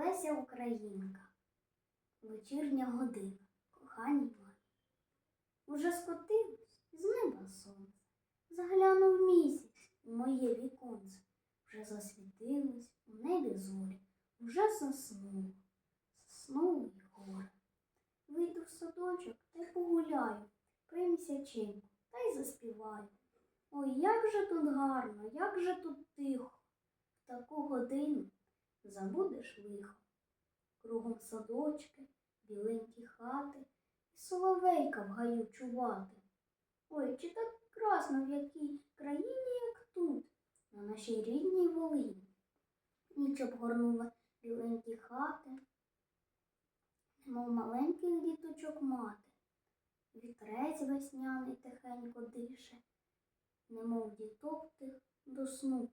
Українка. Вечірня година, кохані мої. Уже скотилось з неба сонце, заглянув місяць у моє віконце, вже засвітилось у небі зорі, вже заснуло, заснуло й горе. Вийду в садочок та й погуляю, при місяченьку та й заспіваю. Ой, як же тут гарно, як же тут тихо, в таку годину забудеш лихо. Кругом садочки, біленькі хати, і соловейка в гаю чувати. Ой, чи так красно в якій країні, як тут, на нашій рідній Волині. Ніч обгорнула біленькі хати, немов маленьких діточок мати. Вітрець весняний тихенько дише, немов діток тих до сну